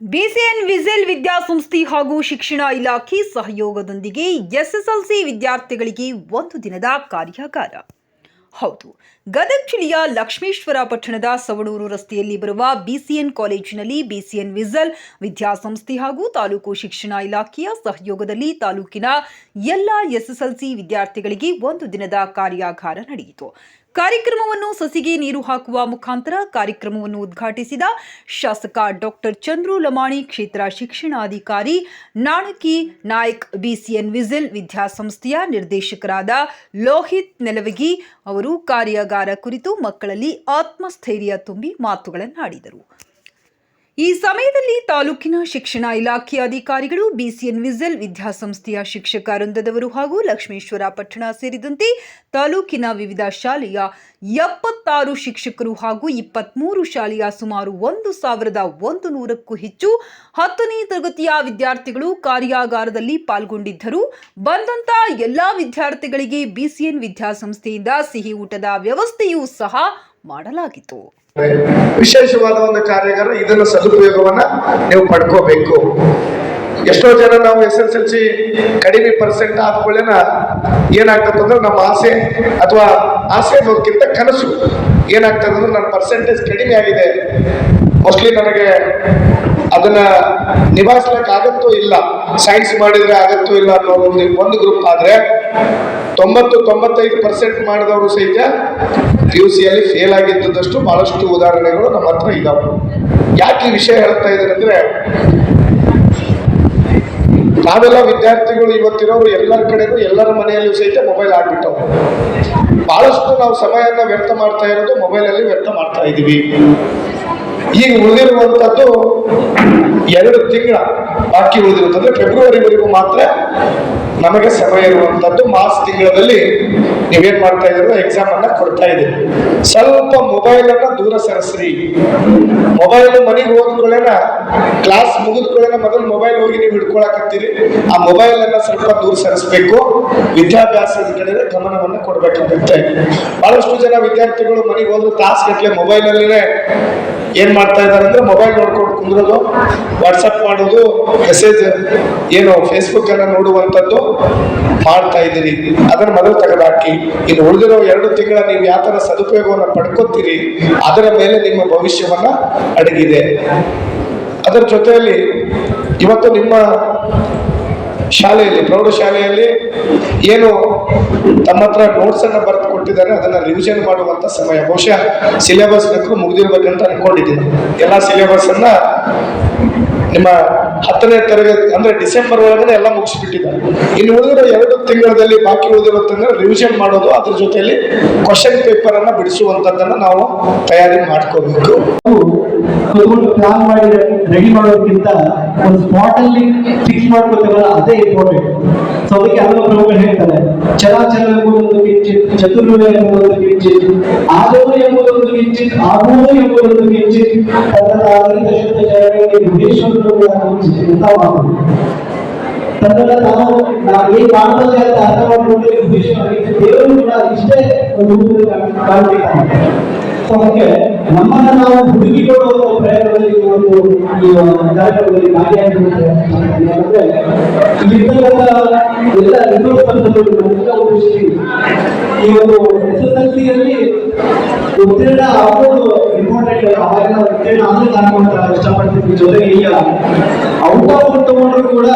BCN ವಿಸೆಲ್ ವಿದ್ಯಾಸಂಸ್ಥೆ ಹಾಗೂ ಶಿಕ್ಷಣ ಇಲಾಖೆ ಸಹಯೋಗದೊಂದಿಗೆ ಎಸ್ಎಸ್ಎಲ್ಸಿ ವಿದ್ಯಾರ್ಥಿಗಳಿಗೆ ಒಂದು ದಿನದ ಕಾರ್ಯಾಗಾರ. ಹೌದು, ಗದಗ ಜಿಲ್ಲೆಯ ಲಕ್ಷ್ಮೇಶ್ವರ ಪಟ್ಟಣದ ಸವಣೂರು ರಸ್ತೆಯಲ್ಲಿ ಬರುವ ಬಿಸಿಎನ್ ಕಾಲೇಜಿನಲ್ಲಿ ಬಿಸಿಎನ್ ವಿಜಲ್ ವಿದ್ಯಾಸಂಸ್ಥೆ ಹಾಗೂ ತಾಲೂಕು ಶಿಕ್ಷಣ ಇಲಾಖೆಯ ಸಹಯೋಗದಲ್ಲಿ ತಾಲೂಕಿನ ಎಲ್ಲ ಎಸ್ಎಸ್ಎಲ್ಸಿ ವಿದ್ಯಾರ್ಥಿಗಳಿಗೆ ಒಂದು ದಿನದ ಕಾರ್ಯಾಗಾರ ನಡೆಯಿತು. ಕಾರ್ಯಕ್ರಮವನ್ನು ಸಸಿಗೆ ನೀರು ಹಾಕುವ ಮುಖಾಂತರ ಕಾರ್ಯಕ್ರಮವನ್ನು ಉದ್ಘಾಟಿಸಿದ ಶಾಸಕ ಡಾಕ್ಟರ್ ಚಂದ್ರು ಲಮಾಣಿ, ಕ್ಷೇತ್ರ ಶಿಕ್ಷಣಾಧಿಕಾರಿ ನಾಣಕಿ ನಾಯಕ್, ಬಿಸಿಎನ್ ವಿಜಿಲ್ ವಿದ್ಯಾಸಂಸ್ಥೆಯ ನಿರ್ದೇಶಕರಾದ ಲೋಹಿತ್ ನೆಲವಗಿ ಅವರು ಕಾರ್ಯಾಗಾರ ಕುರಿತು ಮಕ್ಕಳಲ್ಲಿ ಆತ್ಮಸ್ಥೈರ್ಯ ತುಂಬಿ ಮಾತುಗಳನ್ನಾಡಿದರು. ಈ ಸಮಯದಲ್ಲಿ ತಾಲೂಕಿನ ಶಿಕ್ಷಣ ಇಲಾಖೆಯ ಅಧಿಕಾರಿಗಳು ಬಿಸಿಎನ್ ವಿಸಲ್ ವಿದ್ಯಾಸಂಸ್ಥೆಯ ಶಿಕ್ಷಕ ವೃಂದದವರು ಹಾಗೂ ಲಕ್ಷ್ಮೇಶ್ವರ ಪಟ್ಟಣ ಸೇರಿದಂತೆ ತಾಲೂಕಿನ ವಿವಿಧ ಶಾಲೆಯ ಎಪ್ಪತ್ತಾರು ಶಿಕ್ಷಕರು ಹಾಗೂ ಇಪ್ಪತ್ಮೂರು ಶಾಲೆಯ ಸುಮಾರು ಒಂದು ಸಾವಿರದ ಒಂದು ನೂರಕ್ಕೂ ಹೆಚ್ಚು ಹತ್ತನೇ ತರಗತಿಯ ವಿದ್ಯಾರ್ಥಿಗಳು ಕಾರ್ಯಾಗಾರದಲ್ಲಿ ಪಾಲ್ಗೊಂಡಿದ್ದರು. ಬಂದಂತ ಎಲ್ಲಾ ವಿದ್ಯಾರ್ಥಿಗಳಿಗೆ ಬಿಸಿಎನ್ ವಿದ್ಯಾಸಂಸ್ಥೆಯಿಂದ ಸಿಹಿ ಊಟದ ವ್ಯವಸ್ಥೆಯೂ ಸಹ ಮಾಡಲಾಗಿತ್ತು. ವಿಶೇಷವಾದ ಒಂದು ಕಾರ್ಯಾಗಾರ, ಇದನ್ನ ಸದುಪಯೋಗವನ್ನ ನೀವು ಪಡ್ಕೋಬೇಕು. ಎಷ್ಟೋ ಜನ ನಾವು ಎಸ್ ಎಸ್ ಎಲ್ ಸಿ ಕಡಿಮೆ ಪರ್ಸೆಂಟ್ ಆದ್ಕೊಳ್ಳೇನ ಏನಾಗ್ತದೆ ಅಂದ್ರೆ ನಮ್ಮ ಆಸೆ ಅಥವಾ ಆಸೆ ಅನ್ನೋದಕ್ಕಿಂತ ಕನಸು ಏನಾಗ್ತದೆ ಅಂದ್ರೆ ನನ್ನ ಪರ್ಸೆಂಟೇಜ್ ಕಡಿಮೆ ಆಗಿದೆ. ಮೋಸ್ಟ್ಲಿ ನನಗೆ ಅದನ್ನ ನಿಭಾಯಿಸ್ಲಿಕ್ಕೆ ಆಗತ್ತೋ ಇಲ್ಲ. ಸೈನ್ಸ್ ಮಾಡಿದ್ರೆ ಆಗತ್ತೋ ಇಲ್ಲ ಅನ್ನೋ ಒಂದು ಒಂದು ಗ್ರೂಪ್ ಆದ್ರೆ ತೊಂಬತ್ತು, ತೊಂಬತ್ತೈದು ಪರ್ಸೆಂಟ್ ಮಾಡಿದವರು ಸಹಿತ ಪಿ ಯು ಸಿಯಲ್ಲಿ ಫೇಲ್ ಆಗಿದ್ದದಷ್ಟು ಬಹಳಷ್ಟು ಉದಾಹರಣೆಗಳು ನಮ್ಮ ಹತ್ರ ಇದಾವೆ. ಯಾಕೆ ಈ ವಿಷಯ ಹೇಳ್ತಾ ಇದ್ದಾರೆ ಅಂದ್ರೆ, ನಾವೆಲ್ಲ ವಿದ್ಯಾರ್ಥಿಗಳು ಇವತ್ತಿರೋರು ಎಲ್ಲರ ಕಡೆಗೂ ಎಲ್ಲರ ಮನೆಯಲ್ಲೂ ಸಹಿತ ಮೊಬೈಲ್ ಆಗ್ಬಿಟ್ಟವು ಬಹಳಷ್ಟು ನಾವು ಸಮಯನ ವ್ಯರ್ಥ ಮಾಡ್ತಾ ಇರೋದು ಮೊಬೈಲಲ್ಲಿ ವ್ಯರ್ಥ ಮಾಡ್ತಾ ಇದ್ದೀವಿ ಈಗ ಉಳಿದಿರುವಂಥದ್ದು ಎರಡು ತಿಂಗಳ. ಬಾಕಿ ಉಳಿದಿರುತ್ತದೆ ಫೆಬ್ರವರಿವರೆಗೂ ಮಾತ್ರ ನಮಗೆ ಸಮಯ ಇರುವಂತದ್ದು ಮಾರ್ಚ್ ತಿಂಗಳಲ್ಲಿ ನೀವೇನ್ ಮಾಡ್ತಾ ಇದ್ರು ಎಕ್ಸಾಮ್ ಅನ್ನ ಕೊಡ್ತಾ ಇದ್ದೀರಿ. ಸ್ವಲ್ಪ ಮೊಬೈಲ್ ಅನ್ನ ದೂರ ಸರಿಸ್ರಿ. ಮೊಬೈಲ್ ಮನೆಗೆ ಹೋದ್ಕೊಳ್ಳೇನ ಕ್ಲಾಸ್ ಮುಗಿದ್ಕೊಳ್ಳೇನ ಮೊದಲು ಮೊಬೈಲ್ ಹೋಗಿ ನೀವು ಹಿಡ್ಕೊಳಕತ್ತೀರಿ. ಆ ಮೊಬೈಲ್ ಅನ್ನ ಸ್ವಲ್ಪ ದೂರ ಸರಿಸ್ಬೇಕು. ವಿದ್ಯಾಭ್ಯಾಸದ ಕಡೆ ಗಮನವನ್ನು ಕೊಡ್ಬೇಕಾಗುತ್ತೆ ಬಹಳಷ್ಟು ಜನ ವಿದ್ಯಾರ್ಥಿಗಳು ಮನೆಗೆ ಹೋದ್ರು ತಾಸ್ ಗಟ್ಟಲೆ ಮೊಬೈಲ್ ಅಲ್ಲಿನೇ ಏನ್ ಮಾಡ್ತಾ ಇದ್ದಾರೆ ಅಂದ್ರೆ ಮೊಬೈಲ್ ನೋಡ್ಕೊಂಡು ಕುಂದ್ರೋದು ವಾಟ್ಸಪ್ ಮಾಡೋದು ಮೆಸೇಜ್ ಏನು ಫೇಸ್ಬುಕ್ ಎಲ್ಲ ನೋಡುವಂಥದ್ದು ಮಾಡ್ತಾ ಇದ್ದೀರಿ. ಅದನ್ನ ಮೊದಲು ತೆಗೆದಾಕಿ, ಇನ್ನು ಉಳಿದಿರೋ ಎರಡು ತಿಂಗಳ ನೀವು ಯಾವ ಥರ ಸದುಪಯೋಗವನ್ನು ಪಡ್ಕೋತೀರಿ, ಅದರ ಮೇಲೆ ನಿಮ್ಮ ಭವಿಷ್ಯವನ್ನ ಅಡಗಿದೆ. ಅದರ ಜೊತೆಯಲ್ಲಿ ಇವತ್ತು ನಿಮ್ಮ ಶಾಲೆಯಲ್ಲಿ, ಪ್ರೌಢಶಾಲೆಯಲ್ಲಿ ಏನು ತಮ್ಮ ಹತ್ರ ನೋಟ್ಸ್ ಅನ್ನ ಬರೆದು ಕೊಟ್ಟಿದ್ದಾರೆ, ಅದನ್ನ ರಿವಿಷನ್ ಮಾಡುವಂತ ಸಮಯ. ಬಹುಶಃ ಸಿಲೆಬಸ್ ಮುಗಿದಿರ್ಬೇಕಂತ ಅನ್ಕೊಂಡಿದ್ದೀನಿ. ಎಲ್ಲ ಸಿಲೆಬಸ್ ಅನ್ನ ನಿಮ್ಮ ಹತ್ತನೇ ತರಗತಿ, ಅಂದ್ರೆ ಡಿಸೆಂಬರ್ ಒಳಗಡೆ ಎಲ್ಲ ಮುಗಿಸ್ಬಿಟ್ಟಿದ್ದಾರೆ. ಇನ್ನು ಉಳಿದಿರೋ ಎರಡು ತಿಂಗಳಲ್ಲಿ ಬಾಕಿ ಉಳಿದಿರುತ್ತಂದ್ರೆ ರಿವಿಷನ್ ಮಾಡೋದು, ಅದ್ರ ಜೊತೆಯಲ್ಲಿ ಕ್ವಶನ್ ಪೇಪರ್ ಅನ್ನ ಬಿಡಿಸುವಂತದ್ದನ್ನ ನಾವು ತಯಾರಿ ಮಾಡ್ಕೋಬೇಕು. ಪ್ಲಾನ್ ಮಾಡಿ ರೆಡಿ ಮಾಡೋದಕ್ಕಿಂತ ಒಂದು ಸ್ಪಾಟ್ ಅಲ್ಲಿ ಫಿಕ್ಸ್ ಮಾಡ್ಕೋತೀವಲ್ಲ ಅದೇ ಇಂಪಾರ್ಟೆಂಟ್ ಸೊ ಅದಕ್ಕೆ ಹಲವು ಪ್ರಮುಖರು ಹೇಳ್ತಾರೆ ಚರಾಚರ ಎಂಬುದೊಂದು ಕಿಂಚಿತ್ ಚತುರ್ವಿಧ ಎಂಬುದೊಂದು ಕಿಂಚಿತ್ ಆದವು ಎಂಬುದೊಂದು ಕಿಂಚಿತ್ ಆಗುವುದು ಎಂಬುದೊಂದು ಕಿಂಚಿತ್ ತನ್ನ ಆಧಾರಿತ ಶುದ್ಧ ಚರಣೆಗೆ ಗುಹೇಶ್ವರರು ಅಂತ ಮಾತು ತನ್ನೆಲ್ಲ ನಾವು ನಾವು ಏನ್ ಮಾಡ್ಬೋದು ಅಂತ ಅರ್ಥ ಮಾಡ್ಕೊಂಡು ಗುಹೇಶ್ವರರಿಗೆ ದೇವರು ಕೂಡ ಇಷ್ಟೇ ಒಂದು ರೂಪದಲ್ಲಿ ಕಾಣಬೇಕಾಗುತ್ತೆ ಹಾಗೆ ನಮ್ಮನ್ನ ನಾವು ಹುಡುಕಿಕೊಳ್ಳುವ ಒಂದು ಪ್ರಯತ್ನದಲ್ಲಿ ಒಂದು ಈ ಕಾರ್ಯಕ್ರಮದಲ್ಲಿ ಭಾಗಿಯಾಗಿರುತ್ತೆ ಇಲ್ಲಿರ್ತಕ್ಕಂಥ ಎಲ್ಲ ರಿಸೋರ್ಸ್ ಪರ್ಸನ್ಗಳು ನಮ್ಮೆಲ್ಲ ಉದ್ದೇಶಿಸಿ ಈ ಒಂದು ಎಸ್ ಎಸ್ ಎಲ್ ಸಿಯಲ್ಲಿ ಉತ್ತೀರ್ಣ ಆಗೋದು ಇಂಪಾರ್ಟೆಂಟ್ ಅವಾಗ ಉತ್ತೀರ್ಣ ಆದ್ರೆ ನಾನು ಅಂತ ಇಷ್ಟಪಡ್ತಿದ್ವಿ ಜೊತೆಗೆ ಈಗ ಔಟ್ ಆಫ್ ತಗೊಂಡ್ರು ಕೂಡ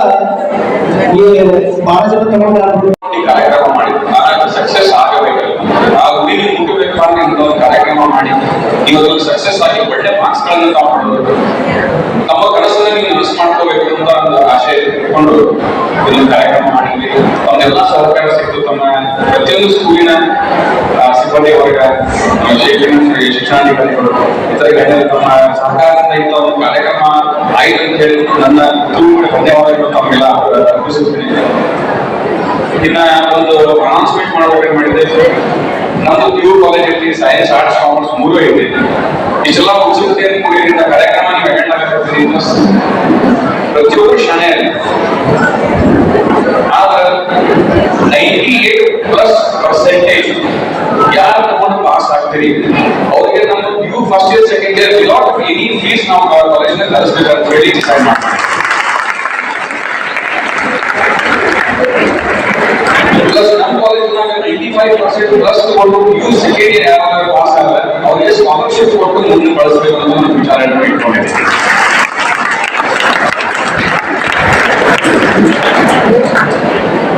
ಈ ಬಹಳ ಜನ ತಗೊಂಡು ಕಾರ್ಯಕ್ರಮ ಮಾಡಿದ್ರು ನಾನು ಸಕ್ಸಸ್ ಆಗಬೇಕಲ್ಲ ಆ ಗುರಿಲಿ ಮುಟ್ಟಬೇಕು ಅಂತ ಇಂಥ ಒಂದು ಮಾಡಿ. ಇವತ್ತು ಸಕ್ಸಸ್ ಆಗಿ ಒಳ್ಳೆ ಮಾರ್ಕ್ಸ್ ಗಳನ್ನ ತಾವು ನಮ್ಮ ಕನಸನ್ನ ನೀವು ನನಸು ಮಾಡ್ಕೋಬೇಕು ಅಂತ ಒಂದು ಆಶೆ ಇಟ್ಕೊಂಡು ಇಲ್ಲಿ ಕಾರ್ಯಕ್ರಮ ಮಾಡಿದ್ವಿ ತಮ್ಮೆಲ್ಲ ಸಹಕಾರ ಸಿಕ್ತು. ತಮ್ಮ ಪ್ರತಿಯೊಂದು ಸ್ಕೂಲಿನ ಸಿಬ್ಬಂದಿ ವರ್ಗ ಶಿಕ್ಷಣ ಶಿಕ್ಷಣಾಧಿಕಾರಿಗಳು, ಇತರ ಗಣ್ಯರು ತಮ್ಮ ಸಹಕಾರದಿಂದ ಇಂಥ ಒಂದು ಕಾರ್ಯಕ್ರಮ ಆಯ್ತು ಅಂತ ಹೇಳಿ ನನ್ನ ತುಂಬ ಧನ್ಯವಾದಗಳು ತಮಗೆಲ್ಲ ಅರ್ಪಿಸುತ್ತೇನೆ. ಇನ್ನ ಒಂದು ಅನೌನ್ಸ್ಮೆಂಟ್ ಮಾಡಬೇಕು ಮಾಡಿದ್ದೆ ನಮ್ದು ಪ್ಯೂ ಕಾಲೇಜಲ್ಲಿ ಸೈನ್ಸ್ ಆರ್ಟ್ಸ್ ಕಾಮರ್ಸ್ ಮೂರು ಇದೆ ಇಷ್ಟೆಲ್ಲ ಮುಗಿಸುತ್ತೆ ಅಂತ ಕೂಡಿದ್ರಿಂದ ಕಾರ್ಯಕ್ರಮ ನೀವು ಅಟೆಂಡ್ ಆಗಬೇಕು ಪ್ರತಿಯೊಬ್ಬರು ಶಾಲೆಯಲ್ಲಿ ಆದ್ರೆ ನೈಂಟಿ ಏಟ್ ಪ್ಲಸ್ ಪರ್ಸೆಂಟೇಜ್ ಯಾರು ತಗೊಂಡು ಪಾಸ್ ಆಗ್ತೀರಿ ಅವ್ರಿಗೆ ನಮ್ಮ PU first year second year without any fees please ನಾವು ಕಾಲೇಜ್ನ ಕಲಿಸ್ಬೇಕಂತ ಹೇಳಿ ಡಿಸೈಡ್ ಮಾಡ್ತಾರೆ ಪ್ಲಸ್ ನಮ್ಮ ಕಾಲೇಜ್ನಾಗ ನೈಂಟಿ ಫೈವ್ ಪರ್ಸೆಂಟ್ ಪ್ಲಸ್ ತಗೊಂಡು ಯು ಸೆಕೆಂಡ್ ಇಯರ್ ಯಾವಾಗ ಪಾಸ್ ಆಗಲ್ಲ ಅವ್ರಿಗೆ ಸ್ಕಾಲರ್ಶಿಪ್ ಕೊಟ್ಟು ಮುಂದೆ ಬಳಸಬೇಕು ಅನ್ನೋ ಒಂದು ವಿಚಾರ ಇಟ್ಕೊಂಡಿದ್ದೀವಿ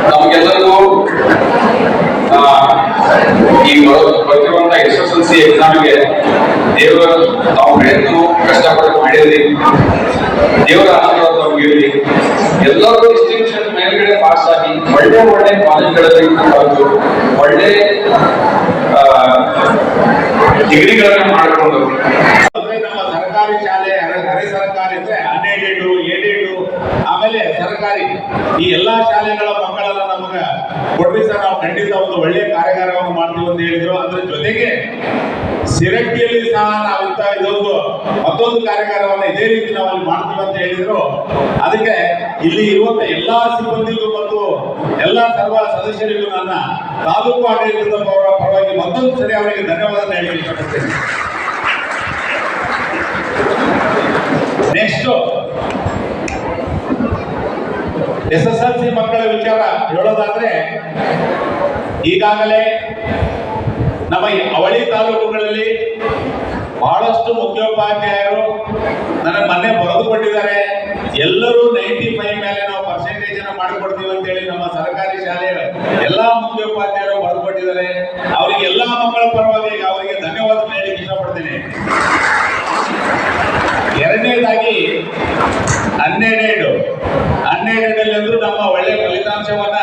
ನಮಗೆಲ್ಲರಿಗೂ ಆ, ಈ ಬರೋ- ಬರ್ತಿರುವಂತ ಎಸ್ ಎಸ್ ಎಲ್ ಸಿ ಎಕ್ಸಾಮ್ಗೆ ದೇವರು ನಾವು ಪ್ರಯತ್ನ ಕಷ್ಟಪಟ್ಟು ಮಾಡಿದ್ರಿ ದೇವರ ಆಶೀರ್ವಾದ ನಮಗಿರಲಿ ಎಲ್ಲರೂ ಡಿಸ್ಟಿಂಕ್ಷನ್ ಮೇಲ್ಗಡೆ ಪಾಸ್ ಆಗಿ, ಒಳ್ಳೆ ಒಳ್ಳೆ ಕಾಲೇಜ್ಗಳಲ್ಲಿ ಕಲಿತು ಒಳ್ಳೆ ಡಿಗ್ರಿಗಳನ್ನು ಮಾಡಿಕೊಂಡು. ಸರ್ಕಾರಿ ಶಾಲೆ ಅರೆ ಸರ್ಕಾರಿ ಅಂದ್ರೆ ಅನ್ಎಡೆಡ್ ಏಡೆಡ್ ಆಮೇಲೆ ಸರ್ಕಾರಿ. ಈ ಎಲ್ಲಾ ಶಾಲೆಗಳ ಸರ್ ನಾವು ಖಂಡಿತ ಒಂದು ಒಳ್ಳೆ ಕಾರ್ಯಾಗಾರವನ್ನು ಮಾಡ್ತೀವಿ ಅಂತ ಹೇಳಿದ್ರು. ಅದ್ರ ಜೊತೆಗೆ ಸಿರಟ್ಟಿಯಲ್ಲಿ ಸಹ ನಾವು ಇಂತ ಇದೊಂದು ಮತ್ತೊಂದು ಕಾರ್ಯಾಗಾರವನ್ನು ಇದೇ ರೀತಿ ನಾವು ಅಲ್ಲಿ ಮಾಡ್ತೀವಿ ಅಂತ ಹೇಳಿದ್ರು. ಅದಕ್ಕೆ ಇಲ್ಲಿ ಇರುವಂತ ಎಲ್ಲಾ ಸಿಬ್ಬಂದಿಗೂ ಮತ್ತು ಎಲ್ಲಾ ಸರ್ವ ಸದಸ್ಯರಿಗೂ ನನ್ನ ತಾಲೂಕು ಆಡಳಿತದ ಪರ- ಪರವಾಗಿ ಮತ್ತೊಂದು ಸರಿ ಅವರಿಗೆ ಧನ್ಯವಾದ ಇಷ್ಟಪಡ್ತೇನೆ. Next S S L C ಮಕ್ಕಳ ವಿಚಾರ ಹೇಳೋದಾದ್ರೆ, ಈಗಾಗಲೇ ನಮ್ಮ ಅವಳಿ ತಾಲೂಕುಗಳಲ್ಲಿ ಬಹಳಷ್ಟು ಮುಖ್ಯೋಪಾಧ್ಯಾಯರು ನನಗೆ ಮೊನ್ನೆ ಬರೆದುಕೊಟ್ಟಿದ್ದಾರೆ ಎಲ್ಲರೂ ನೈಂಟಿ ಫೈವ್ ಮೇಲೆ ನಾವು ಪರ್ಸೆಂಟೇಜ್ ಅನ್ನು ಮಾಡಿಕೊಡ್ತೀವಿ ಅಂತ ಹೇಳಿ ನಮ್ಮ ಸರ್ಕಾರಿ ಶಾಲೆಯ ಎಲ್ಲಾ ಮುಖ್ಯೋಪಾಧ್ಯಾಯರು ಬರೆದುಕೊಟ್ಟಿದ್ದಾರೆ ಅವರಿಗೆ ಎಲ್ಲಾ ಮಕ್ಕಳ ಪರವಾಗಿ ಅವರಿಗೆ ಧನ್ಯವಾದ ಹೇಳಲಿಕ್ಕೆ ಇಷ್ಟಪಡ್ತೇನೆ ಎರಡನೇದಾಗಿ ಹನ್ನೆರಡು ಹನ್ನೆರಡರಲ್ಲಿ ಅಂದ್ರೂ ನಮ್ಮ ಒಳ್ಳೆ ಫಲಿತಾಂಶವನ್ನ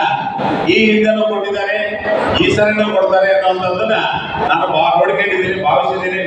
ಈ ಹಿಂದೆನೂ ಕೊಟ್ಟಿದ್ದಾರೆ ಈ ಸರಿನೂ ಕೊಡ್ತಾರೆ ಅನ್ನೋದನ್ನ ನಾನು ಬಾ- ನೋಡ್ಕೊಂಡಿದ್ದೀನಿ ಭಾವಿಸಿದ್ದೀನಿ.